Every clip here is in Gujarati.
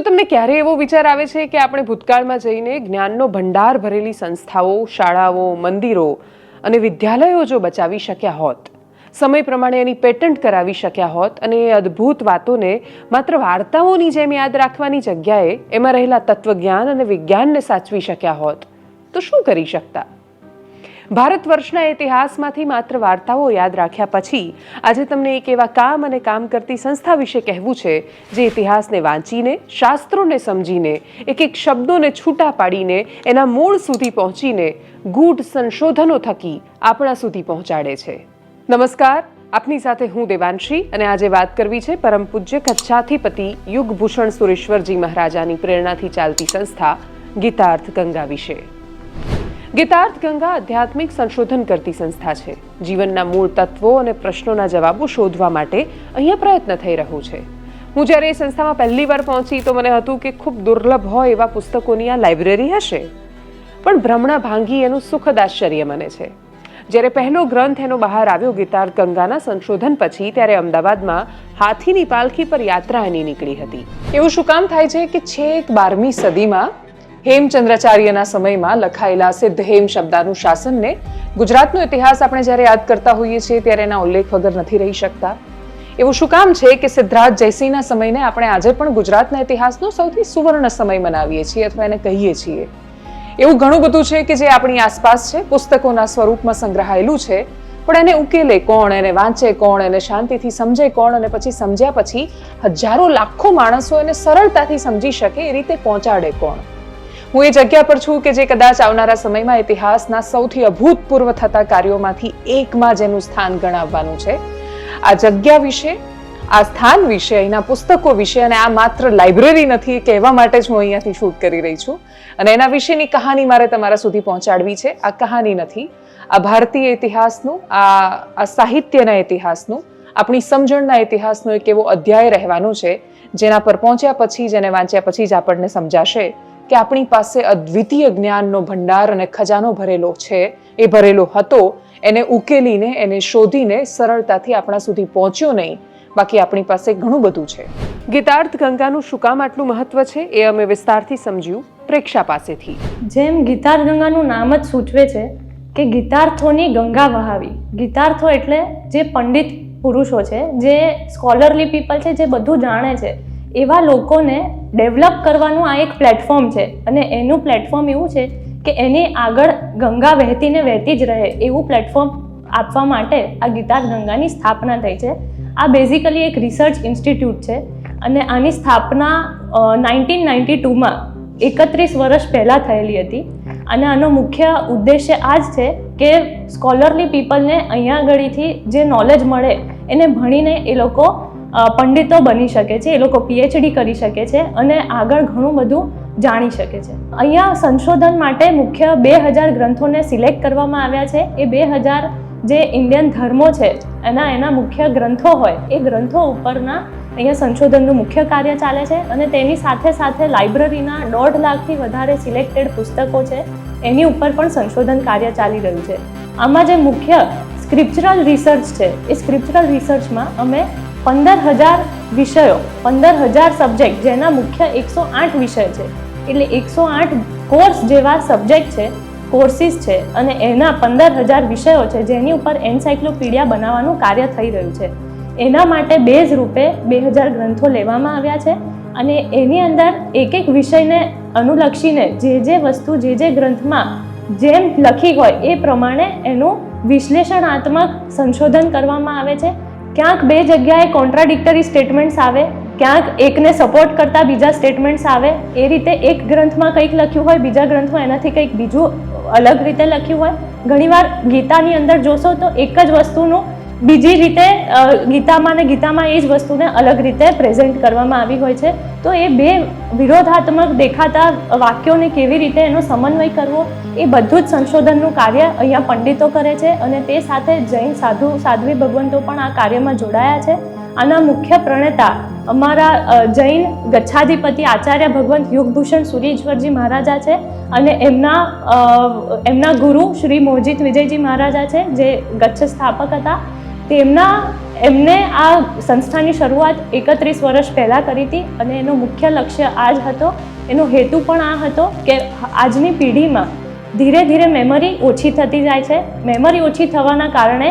શું તમને ક્યારે એવો વિચાર આવે છે કે આપણે ભૂતકાળમાં જઈને જ્ઞાનનો ભંડાર ભરેલી સંસ્થાઓ, શાળાઓ, મંદિરો અને વિદ્યાલયો જો બચાવી શક્યા હોત? સમય પ્રમાણે એની પેટન્ટ કરાવી શક્યા હોત અને એ અદ્ભુત વાતોને માત્ર વાર્તાઓની જેમ યાદ રાખવાની જગ્યાએ એમાં રહેલા તત્વજ્ઞાન અને વિજ્ઞાનને સાચવી શક્યા હોત, તો શું કરી શકતા? ભારત વર્ષના ઇતિહાસમાંથી માત્ર વાર્તાઓ યાદ રાખ્યા પછી આજે તમને એક એવા કામ અને કામ કરતી સંસ્થા વિશે કહેવું છે, જે ઇતિહાસને વાંચીને, શાસ્ત્રોને સમજીને, એક એક શબ્દોને છૂટા પાડીને, એના મૂળ સુધી પહોંચીને, ગૂઢ સંશોધનો થકી આપણા સુધી પહોંચાડે છે. નમસ્કાર, આપની સાથે હું દેવાંશી અને આજે વાત કરવી છે પરમ પૂજ્ય કચ્છાધિપતિ યુગભૂષણ સુરેશ્વરજી મહારાજાની પ્રેરણાથી ચાલતી સંસ્થા ગીતાર્થ ગંગા વિશે. ગીતાર્થ ગંગા આધ્યાત્મિક સંશોધન કરતી સંસ્થા છે. જીવનના મૂળ તત્વો અને પ્રશ્નોના જવાબો શોધવા માટે અહીંયા પ્રયત્ન થઈ રહ્યો છે. હું જ્યારે એ સંસ્થામાં પહેલી વાર પહોંચી તો મને હતું કે ખૂબ દુર્લભ હોય એવા પુસ્તકોની આ લાઇબ્રેરી હશે. પણ ભ્રમણા ભાંગી એનું સુખદ આશ્ચર્ય મને છે. જ્યારે પહેલો ગ્રંથ એનો બહાર આવ્યો ગીતાર્થ ગંગાના સંશોધન પછી ત્યારે અમદાવાદમાં હાથીની પાલખી પર યાત્રા એની નીકળી હતી. એવું શું કામ થાય છે કે છેક બારમી સદીમાં હેમચંદ્રાચાર્યના સમયમાં લખાયેલા સિદ્ધ હેમ શબ્દાનું શાસનને ગુજરાતનો ઇતિહાસ આપણે જ્યારે યાદ કરતા હોઈએ છીએ ત્યારે એના ઉલ્લેખ વગર નથી રહી શકતા. એવું શું કામ છે કે સિદ્ધરાજ જયસિંહના સમયને આપણે આજે પણ ગુજરાતના ઇતિહાસનો સૌથી સુવર્ણ સમય મનાવીએ છીએ અથવા એને કહીએ છીએ? એવું ઘણું બધું છે કે જે આપણી આસપાસ છે, પુસ્તકોના સ્વરૂપમાં સંગ્રહાયેલું છે, પણ એને ઉકેલે કોણ, એને વાંચે કોણ, એને શાંતિથી સમજે કોણ અને પછી સમજ્યા પછી હજારો લાખો માણસો એને સરળતાથી સમજી શકે, એ રીતે પહોંચાડે કોણ? હું એ જગ્યા પર છું કે જે કદાચ આવનારા સમયમાં ઇતિહાસના સૌથી અભૂતપૂર્વ થતા કાર્યોમાંથી એકમાં જેનું સ્થાન ગણાવવાનું છે. આ જગ્યા વિશે, આ સ્થાન વિશે અહીંના પુસ્તકો વિશે અને આ માત્ર લાઇબ્રેરી નથી કહેવા માટે જ હું અહીંયાથી શૂટ કરી રહી છું. અને એના વિશેની કહાની મારે તમારા સુધી પહોંચાડવી છે. આ કહાની નથી. આ ભારતીય ઇતિહાસનું, આ આ સાહિત્યના ઇતિહાસનું, આપણી સમજણના ઇતિહાસનો એક એવો અધ્યાય રહેવાનો છે, જેના પર પહોંચ્યા પછી જેને વાંચ્યા પછી જ આપણને સમજાશે. કે આપણી પાસે અદ્વિતીય જ્ઞાનનો ભંડાર અને ખજાનો ભરેલો છે, એ ભરેલો હતો, એને ઉકેલીને, એને શોધીને સરળતાથી આપણા સુધી પહોંચ્યો નહીં. બાકી આપણી પાસે ઘણું બધું છે. ગીતાર્થ ગંગાનું શું કામ આટલું મહત્વ છે, એ અમે વિસ્તારથી સમજ્યું પ્રેક્ષા પાસેથી. જેમ ગીતાર્થ ગંગાનું નામ જ સૂચવે છે કે ગીતાર્થોની ગંગા વહાવી. ગીતાર્થો એટલે જે પંડિત પુરુષો છે, જે સ્કોલરલી પીપલ છે, જે બધું જાણે છે. એવા લોકોને ડેવલપ કરવાનું આ એક પ્લેટફોર્મ છે. અને એનું પ્લેટફોર્મ એવું છે કે એની આગળ ગંગા વહેતી ને વહેતી જ રહે એવું પ્લેટફોર્મ આપવા માટે આ ગીતાર ગંગાની સ્થાપના થઈ છે. આ બેઝિકલી એક રિસર્ચ ઇન્સ્ટિટ્યૂટ છે. અને આની સ્થાપના નાઇન્ટીન નાઇન્ટી ટુમાં એકત્રીસ વર્ષ પહેલાં થયેલી હતી. અને આનો મુખ્ય ઉદ્દેશ્ય આ જ છે કે સ્કોલરલી પીપલને અહીંયા આગળથી જે નોલેજ મળે એને ભણીને એ લોકો પંડિતો બની શકે છે, એ લોકો પીએચડી કરી શકે છે અને આગળ ઘણું બધું જાણી શકે છે. અહીંયા સંશોધન માટે મુખ્ય બે હજાર ગ્રંથોને સિલેક્ટ કરવામાં આવ્યા છે. એ બે હજાર જે ઇન્ડિયન ધર્મો છે, એના એના મુખ્ય ગ્રંથો હોય, એ ગ્રંથો ઉપરના અહીંયા સંશોધનનું મુખ્ય કાર્ય ચાલે છે અને તેની સાથે સાથે લાઇબ્રેરીના દોઢ લાખથી વધારે સિલેક્ટેડ પુસ્તકો છે, એની ઉપર પણ સંશોધન કાર્ય ચાલી રહ્યું છે. આમાં જે મુખ્ય સ્ક્રિપ્ચરલ રિસર્ચ છે, એ સ્ક્રિપ્ચરલ રિસર્ચમાં અમે પંદર હજાર વિષયો પંદર હજાર સબ્જેક્ટ જેના મુખ્ય એકસો આઠ વિષય છે. એટલે એકસો આઠ કોર્સ જેવા સબ્જેક્ટ છે કોર્સિસ છે અને એના પંદર હજાર વિષયો છે જેની ઉપર એન્સાઇક્લોપીડિયા બનાવવાનું કાર્ય થઈ રહ્યું છે. એના માટે બેઝ રૂપે બે હજાર ગ્રંથો લેવામાં આવ્યા છે અને એની અંદર એક એક વિષયને અનુલક્ષીને જે જે વસ્તુ, જે જે ગ્રંથમાં જેમ લખી હોય એ પ્રમાણે એનું વિશ્લેષણાત્મક સંશોધન કરવામાં આવે છે. ક્યાંક બે જગ્યાએ કોન્ટ્રાડિક્ટરી સ્ટેટમેન્ટ્સ આવે, ક્યાંક એકને સપોર્ટ કરતા બીજા સ્ટેટમેન્ટ્સ આવે, એ રીતે એક ગ્રંથમાં કંઈક લખ્યું હોય, બીજા ગ્રંથમાં એનાથી કંઈક બીજું અલગ રીતે લખ્યું હોય. ઘણીવાર ગીતાની અંદર જોશો તો એક જ વસ્તુનું બીજી રીતે ગીતામાં ને ગીતામાં એ જ વસ્તુને અલગ રીતે પ્રેઝન્ટ કરવામાં આવી હોય છે. તો એ બે વિરોધાત્મક દેખાતા વાક્યોને કેવી રીતે એનો સમન્વય કરવો, એ બધું જ સંશોધનનું કાર્ય અહીંયા પંડિતો કરે છે અને તે સાથે જૈન સાધુ, સાધ્વી ભગવંતો પણ આ કાર્યમાં જોડાયા છે. આના મુખ્ય પ્રણેતા અમારા જૈન ગચ્છાધિપતિ આચાર્ય ભગવંત યુગભૂષણ સુરીશ્વરજી મહારાજા છે અને એમના એમના ગુરુ શ્રી મોજીત વિજયજી મહારાજા છે, જે ગચ્છ સ્થાપક હતા. તેમના એમને આ સંસ્થાની શરૂઆત એકત્રીસ વર્ષ પહેલાં કરી હતી અને એનો મુખ્ય લક્ષ્ય આ જ હતો. એનો હેતુ પણ આ હતો કે આજની પેઢીમાં ધીરે ધીરે મેમરી ઓછી થતી જાય છે. મેમરી ઓછી થવાના કારણે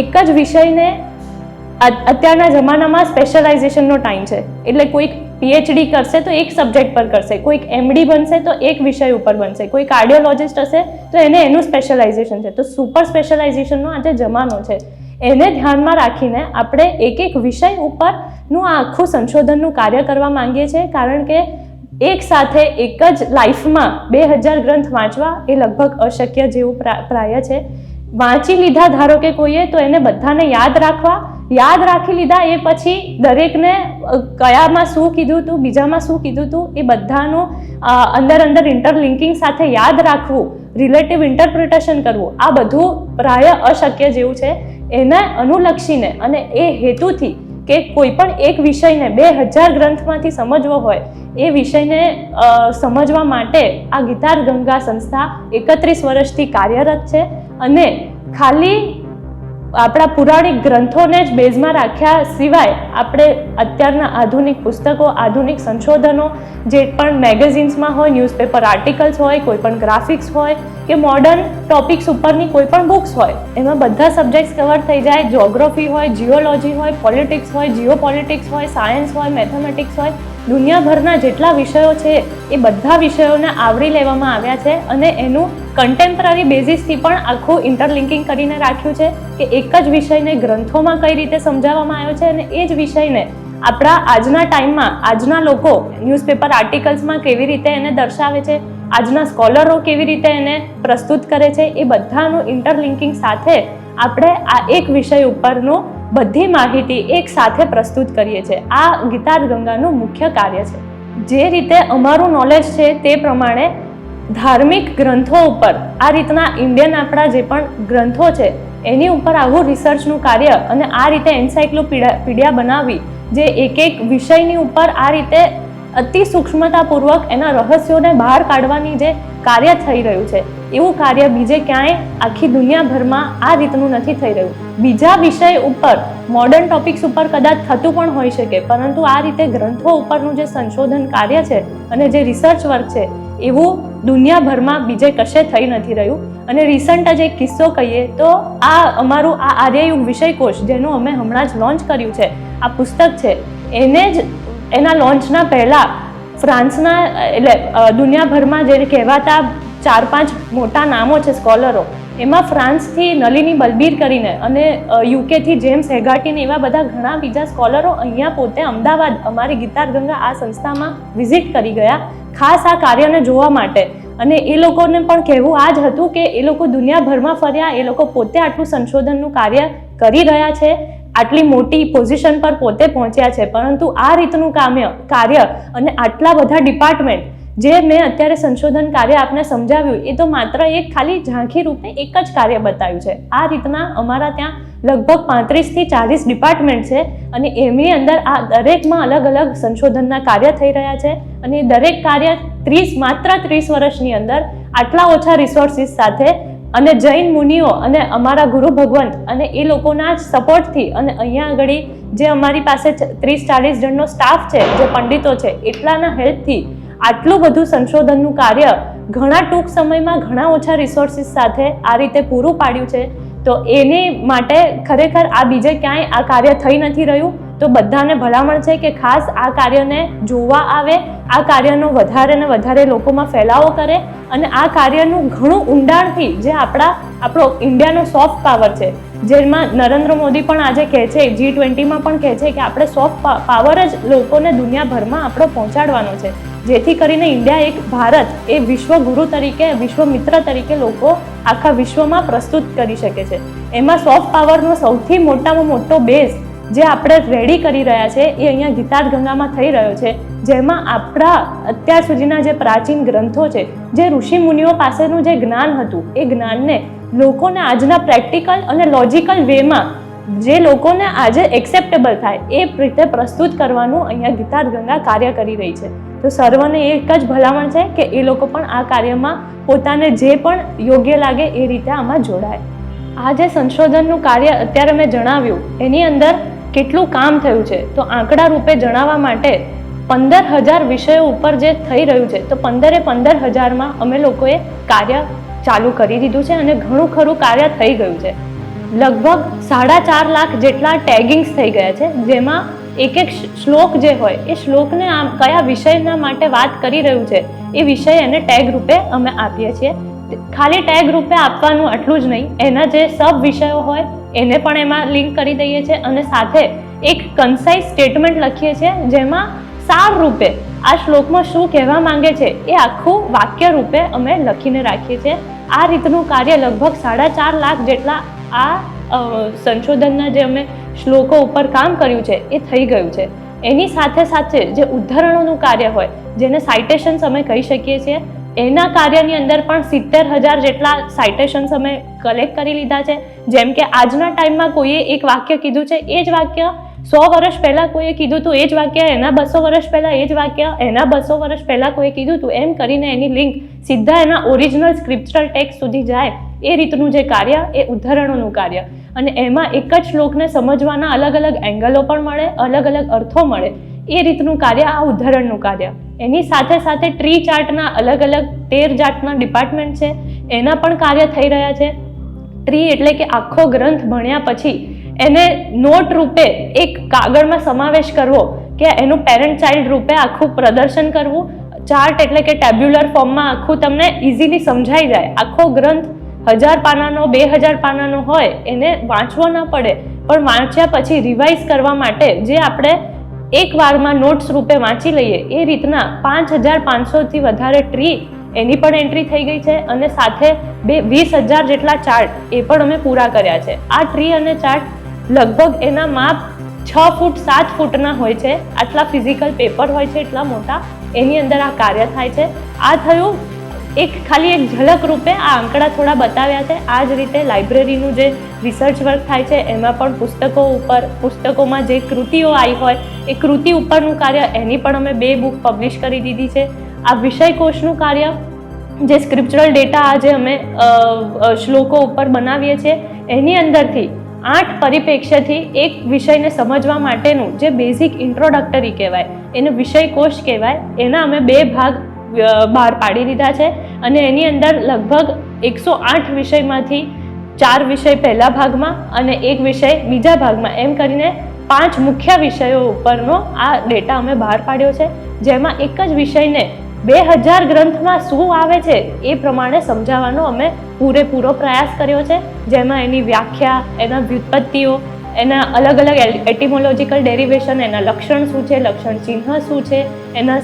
એક જ વિષયને અત્યારના જમાનામાં સ્પેશિયલાઇઝેશનનો ટાઈમ છે. એટલે કોઈક પીએચડી કરશે તો એક સબ્જેક્ટ પર કરશે, કોઈક એમડી બનશે તો એક વિષય ઉપર બનશે કોઈ કાર્ડિયોલોજિસ્ટ હશે તો એને એનું સ્પેશિયલાઇઝેશન છે. તો સુપર સ્પેશિયલાઇઝેશનનો આજે જમાનો છે. એને ધ્યાનમાં રાખીને આપણે એક એક વિષય ઉપરનું આ આખું સંશોધનનું કાર્ય કરવા માંગીએ છીએ. કારણ કે એક સાથે એક જ લાઈફમાં બે હજાર ગ્રંથ વાંચવા એ લગભગ અશક્ય જેવું પ્રા- પ્રાય છે. વાંચી લીધા ધારો કે કોઈએ, તો એને બધાને યાદ રાખવા. યાદ રાખી લીધા એ પછી દરેકને કયામાં શું કીધું હતું બીજામાં શું કીધું હતું એ બધાનું અંદર અંદર ઇન્ટરલિંકિંગ સાથે યાદ રાખવું રિલેટિવ ઇન્ટરપ્રિટેશન કરવું, આ બધું પ્રાય અશક્ય જેવું છે. એને અનુલક્ષીને અને એ હેતુથી કે કોઈ પણ એક વિષયને બે હજાર ગ્રંથમાંથી સમજવો હોય, એ વિષયને સમજવા માટે આ ગીતાર ગંગા સંસ્થા એકત્રીસ વર્ષથી કાર્યરત છે અને ખાલી આપણા પુરાણિક ગ્રંથોને જ બેઝમાં રાખ્યા સિવાય આપણે અત્યારના આધુનિક પુસ્તકો, આધુનિક સંશોધનો, જે પણ મેગેઝિન્સમાં હોય, ન્યૂઝપેપર આર્ટિકલ્સ હોય, કોઈ પણ ગ્રાફિક્સ હોય, કે મોડર્ન ટોપિક્સ ઉપરની કોઈ પણ બુક્સ હોય, એમાં બધા સબ્જેક્ટ્સ કવર થઈ જાય. જ્યોગ્રાફી હોય જીઓલોજી હોય પોલિટિક્સ હોય જીઓ પોલિટિક્સ હોય સાયન્સ હોય મેથેમેટિક્સ હોય. દુનિયાભરના જેટલા વિષયો છે, એ બધા વિષયોને આવરી લેવામાં આવ્યા છે અને એનું કન્ટેમ્પરરી બેઝિસથી પણ આખું ઇન્ટરલિંકિંગ કરીને રાખ્યું છે કે એક જ વિષયને ગ્રંથોમાં કઈ રીતે સમજાવવામાં આવ્યો છે અને એ જ વિષયને આપણા આજના ટાઈમમાં આજના લોકો ન્યૂઝપેપર આર્ટિકલ્સમાં કેવી રીતે એને દર્શાવે છે, આજના સ્કોલરો કેવી રીતે એને પ્રસ્તુત કરે છે, એ બધાનું ઇન્ટરલિંકિંગ સાથે આપણે આ એક વિષય ઉપરનું બધી માહિતી એક સાથે પ્રસ્તુત કરીએ છીએ. આ ગીતાર ગંગાનું મુખ્ય કાર્ય છે. જે રીતે અમારું નોલેજ છે તે પ્રમાણે ધાર્મિક ગ્રંથો ઉપર, આ રીતના ઇન્ડિયન આપણા જે પણ ગ્રંથો છે, એની ઉપર આવું રિસર્ચનું કાર્ય અને આ રીતે એન્સાઇક્લોપીડિયા પીડિયા બનાવવી જે એક એક વિષયની ઉપર આ રીતે અતિ સૂક્ષ્મતાપૂર્વક એના રહસ્યોને બહાર કાઢવાની જે કાર્ય થઈ રહ્યું છે. એવું કાર્ય બીજે ક્યાંય આખી દુનિયાભરમાં આ રીતનું નથી થઈ રહ્યું. બીજા વિષય ઉપર મોડર્ન ટોપિક્સ ઉપર કદાચ થતું પણ હોઈ શકે, પરંતુ આ રીતે ગ્રંથો ઉપરનું જે સંશોધન કાર્ય છે અને જે રિસર્ચ વર્ક છે, એવું દુનિયાભરમાં બીજે કશે થઈ નથી રહ્યું. અને રિસન્ટ જ એક કિસ્સો કહીએ તો આ અમારું આ આર્યયુગ વિષયકોશ, જેનું અમે હમણાં જ લોન્ચ કર્યું છે. આ પુસ્તક છે. એને જ, એના લોન્ચના પહેલાં ફ્રાન્સના, એટલે દુનિયાભરમાં જે કહેવાતા ચાર પાંચ મોટા નામો છે સ્કોલરો, એમાં ફ્રાન્સથી નલિની બલબીર કરીને અને યુકેથી જેમ્સ હેગાટીને એવા બધા ઘણા બીજા સ્કોલરો અહીંયા પોતે અમદાવાદ અમારી ગીતાર ગંગા આ સંસ્થામાં વિઝિટ કરી ગયા. ખાસ આ કાર્યને જોવા માટે. અને એ લોકોને પણ કહેવું આ જ હતું કે એ લોકો દુનિયાભરમાં ફર્યા, એ લોકો પોતે આટલું સંશોધનનું કાર્ય કરી રહ્યા છે. આટલી મોટી પોઝિશન પર પોતે પહોંચ્યા છે. પરંતુ આ રીતનું કામ્ય, કાર્ય અને આટલા બધા ડિપાર્ટમેન્ટ જે મેં અત્યારે સંશોધન કાર્ય આપને સમજાવ્યું, એ તો માત્ર એક ખાલી ઝાંખી રૂપે એક જ કાર્ય બતાવ્યું છે. આ રીતના અમારા ત્યાં લગભગ પાંત્રીસથી ચાલીસ ડિપાર્ટમેન્ટ છે અને એમની અંદર આ દરેકમાં અલગ અલગ સંશોધનના કાર્ય થઈ રહ્યા છે અને દરેક કાર્ય ત્રીસ, માત્ર ત્રીસ વર્ષની અંદર આટલા ઓછા રિસોર્સિસ સાથે અને જૈન મુનિઓ અને અમારા ગુરુ ભગવંત અને એ લોકોના જ સપોર્ટથી અને અહીંયા આગળ જે અમારી પાસે ત્રીસ ચાલીસ જણનો સ્ટાફ છે, જે પંડિતો છે, એટલાના હેલ્પથી આટલું બધું સંશોધનનું કાર્ય ઘણા ટૂંક સમયમાં ઘણા ઓછા રિસોર્સિસ સાથે આ રીતે પૂરું પાડ્યું છે, તો એની માટે ખરેખર આ બીજે ક્યાંય આ કાર્ય થઈ નથી રહ્યું. તો બધાને ભલામણ છે કે ખાસ આ કાર્યને જોવા આવે, આ કાર્યનો વધારે ને વધારે લોકોમાં ફેલાવો કરે અને આ કાર્યનું ઘણું ઊંડાણથી જે આપણા, આપણો ઇન્ડિયાનો સોફ્ટ પાવર છે, જેમાં નરેન્દ્ર મોદી પણ આજે કહે છે જી ટ્વેન્ટીમાં પણ કહે છે કે આપણે સોફ્ટ પાવર જ લોકોને દુનિયાભરમાં આપણો પહોંચાડવાનો છે. જેથી કરીને ઇન્ડિયા એક ભારત, એ વિશ્વ ગુરુ તરીકે વિશ્વ મિત્ર તરીકે લોકો આખા વિશ્વમાં પ્રસ્તુત કરી શકે છે. એમાં સોફ્ટ પાવરનો સૌથી મોટામાં મોટો બેઝ જે આપણે રેડી કરી રહ્યા છે, એ અહીંયા ગીતાર ગંગામાં થઈ રહ્યો છે. જેમાં આપણા અત્યાર સુધીના જે પ્રાચીન ગ્રંથો છે, જે ઋષિ મુનિઓ પાસેનું જે જ્ઞાન હતું, એ જ્ઞાનને લોકોને આજના પ્રેક્ટિકલ અને લોજિકલ વેમાં જે લોકોને આજે એક્સેપ્ટેબલ થાય, એ રીતે પ્રસ્તુત કરવાનું અહીંયા ગીતાર ગંગા કાર્ય કરી રહી છે. તો સર્વને એક જ ભલામણ છે કે એ લોકો પણ આ કાર્યમાં પોતાને જે પણ યોગ્ય લાગે એ રીતે આમાં જોડાય. આ જે સંશોધનનું કાર્ય અત્યારે મેં જણાવ્યું, એની અંદર કેટલું કામ થયું છે? તો આંકડા રૂપે જણાવવા માટે પંદર હજાર વિષયો ઉપર જે થઈ રહ્યું છે, તો પંદરે પંદર હજારમાં અમે લોકોએ કાર્ય ચાલુ કરી દીધું છે અને ઘણું ખરું કાર્ય થઈ ગયું છે. લગભગ સાડા ચાર લાખ જેટલા ટેગિંગ્સ થઈ ગયા છે, જેમાં એક એક શ્લોક જે હોય, એ શ્લોકને આમ કયા વિષયના માટે વાત કરી રહ્યું છે, એ વિષય એને ટેગ રૂપે અમે આપીએ છીએ. ખાલી ટેગ રૂપે આપવાનું આટલું જ નહીં. એના જે સબ વિષયો હોય, એને પણ એમાં લિંક કરી દઈએ છીએ અને સાથે એક કન્સાઇઝ સ્ટેટમેન્ટ લખીએ છીએ, જેમાં સાર રૂપે આ શ્લોકમાં શું કહેવા માંગે છે, એ આખું વાક્ય રૂપે અમે લખીને રાખીએ છીએ. આ રીતનું કાર્ય લગભગ સાડા ચાર લાખ જેટલા આ સંશોધનના જે અમે શ્લોકો ઉપર કામ કર્યું છે, એ થઈ ગયું છે. એની સાથે સાથે જે ઉદાહરણોનું કાર્ય હોય, જેને સાઇટેશન્સ અમે કહી શકીએ છીએ એના કાર્યની અંદર પણ સિત્તેર હજાર જેટલા સાઇટેશન્સ અમે કલેક્ટ કરી લીધા છે. જેમ કે આજના ટાઈમમાં કોઈએ એક વાક્ય કીધું છે, એ જ વાક્ય સો વર્ષ પહેલાં કોઈએ કીધું હતું એ જ વાક્ય એના બસો વર્ષ પહેલાં, એ જ વાક્ય એના બસો વર્ષ પહેલાં કોઈએ કીધું હતું એમ કરીને એની લિંક સીધા એના ઓરિજિનલ સ્ક્રિપ્ચરલ ટેક્સ્ટ સુધી જાય. એ રીતનું જે કાર્ય, એ ઉદાહરણોનું કાર્ય. અને એમાં એક જ શ્લોકને સમજવાના અલગ અલગ એંગલો પણ મળે, અલગ અલગ અર્થો મળે. એ રીતનું કાર્ય, આ ઉદાહરણનું કાર્ય. એની સાથે સાથે ટ્રી ચાર્ટના અલગ અલગ તેર જાતના ડિપાર્ટમેન્ટ છે. એના પણ કાર્ય થઈ રહ્યા છે. ટ્રી એટલે કે આખો ગ્રંથ ભણ્યા પછી એને નોટ રૂપે એક કાગળમાં સમાવેશ કરવો કે એનું પેરેન્ટ ચાઇલ્ડ રૂપે આખું પ્રદર્શન કરવું. ચાર્ટ એટલે કે ટેબ્યુલર ફોર્મમાં આખું તમને ઇઝીલી સમજાઈ જાય. આખો ગ્રંથ હજાર પાનાનો, બે હજાર પાનાનો હોય, એને વાંચવો ન પડે. પણ વાંચ્યા પછી રિવાઇઝ કરવા માટે જે આપણે એક વારમાં નોટ્સ રૂપે વાંચી લઈએ. એ રીતના પાંચ હજાર પાંચસોથી વધારે ટ્રી એની પણ એન્ટ્રી થઈ ગઈ છે અને સાથે બે વીસ હજાર જેટલા ચાર્ટ એ પણ અમે પૂરા કર્યા છે. આ ટ્રી અને ચાર્ટ લગભગ એના માપ છ ફૂટ સાત ફૂટના હોય છે. આટલા ફિઝિકલ પેપર હોય છે, એટલા મોટા. એની અંદર આ કાર્ય થાય છે. આ થયું એક ખાલી એક ઝલક રૂપે આ આંકડા થોડા બતાવ્યા છે. આ જ રીતે લાઇબ્રેરીનું જે રિસર્ચ વર્ક થાય છે, એમાં પણ પુસ્તકો ઉપર, પુસ્તકોમાં જે કૃતિઓ આવી હોય, એ કૃતિ ઉપરનું કાર્ય એની પણ અમે બે બુક પબ્લિશ કરી દીધી છે. આ વિષય કોષનું કાર્ય, જે સ્ક્રિપ્ચરલ ડેટા આજે અમે શ્લોકો ઉપર બનાવીએ છીએ, એની અંદરથી આઠ પરિપ્રેક્ષ્યથી એક વિષયને સમજવા માટેનું જે બેઝિક ઇન્ટ્રોડક્ટરી કહેવાય, એને વિષય કોષ કહેવાય, એના અમે બે ભાગ બહાર પાડી દીધા છે અને એની અંદર લગભગ એકસો આઠ વિષયમાંથી ચાર વિષય પહેલા ભાગમાં અને એક વિષય બીજા ભાગમાં, એમ કરીને પાંચ મુખ્ય વિષયો ઉપરનો આ ડેટા અમે બહાર પાડ્યો છે. જેમાં એક જ વિષયને બે હજાર ગ્રંથમાં શું આવે છે એ પ્રમાણે સમજાવવાનો અમે પૂરેપૂરો પ્રયાસ કર્યો છે. જેમાં એની વ્યાખ્યા, એના વ્યુત્પત્તિઓ એના અલગ અલગ એટિમોલોજીકલ ડેરિવેશન, એના લક્ષણ શું છે, લક્ષણ ચિહ્ન શું છે, એના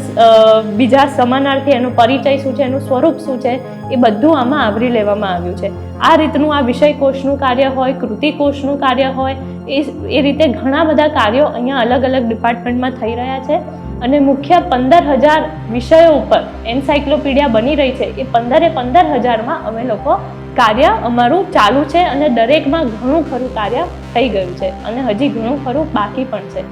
બીજા સમાનાર્થી એનો પરિચય શું છે, એનું સ્વરૂપ શું છે, એ બધું આમાં આવરી લેવામાં આવ્યું છે. આ રીતનું આ વિષય કોષનું કાર્ય હોય કૃતિ કોષનું કાર્ય હોય, એ એ રીતે ઘણા બધા કાર્યો અહીંયા અલગ અલગ ડિપાર્ટમેન્ટમાં થઈ રહ્યા છે. અને મુખ્ય પંદર હજાર વિષયો ઉપર એન્સાઇક્લોપીડિયા બની રહી છે. એ પંદરે પંદર હજારમાં અમે લોકો કાર્ય અમારું ચાલુ છે અને દરેકમાં ઘણું ખરું કાર્ય થઈ ગયું છે અને હજી ઘણું ખરું બાકી પણ છે.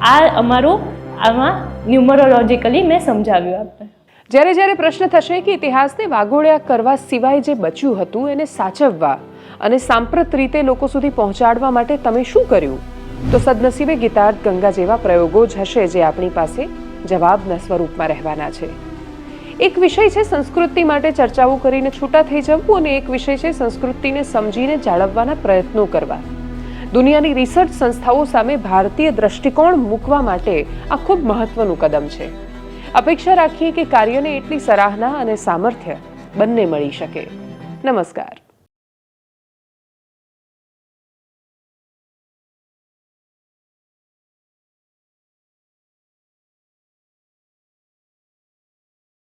આ અમારું આમાં ન્યુમરોલોજીકલી મેં સમજાવ્યું આપને. જ્યારે જ્યારે પ્રશ્ન થશે કે ઇતિહાસને વાગોળ્યા કરવા સિવાય જે બચ્યું હતું એને સાચવવા અને સાંપ્રત રીતે લોકો સુધી પહોંચાડવા માટે તમે શું કર્યું? તો સદનસીબે ગીતાર્થ ગંગા જેવા પ્રયોગો જ હશે જે આપણી પાસે જવાબના સ્વરૂપમાં રહેવાના છે. એક વિષય છે સંસ્કૃતિ માટે ચર્ચાઓ કરીને છૂટા થઈ જવું અને એક વિષય છે સંસ્કૃતિને સમજીને જાળવવાના પ્રયત્નો કરવા. દુનિયાની રિસર્ચ સંસ્થાઓ સામે ભારતીય દ્રષ્ટિકોણ મૂકવા માટે આ ખૂબ મહત્વનું કદમ છે. અપેક્ષા રાખીએ કે કાર્યને એટલી સરાહના અને સામર્થ્ય બંને મળી શકે. નમસ્કાર.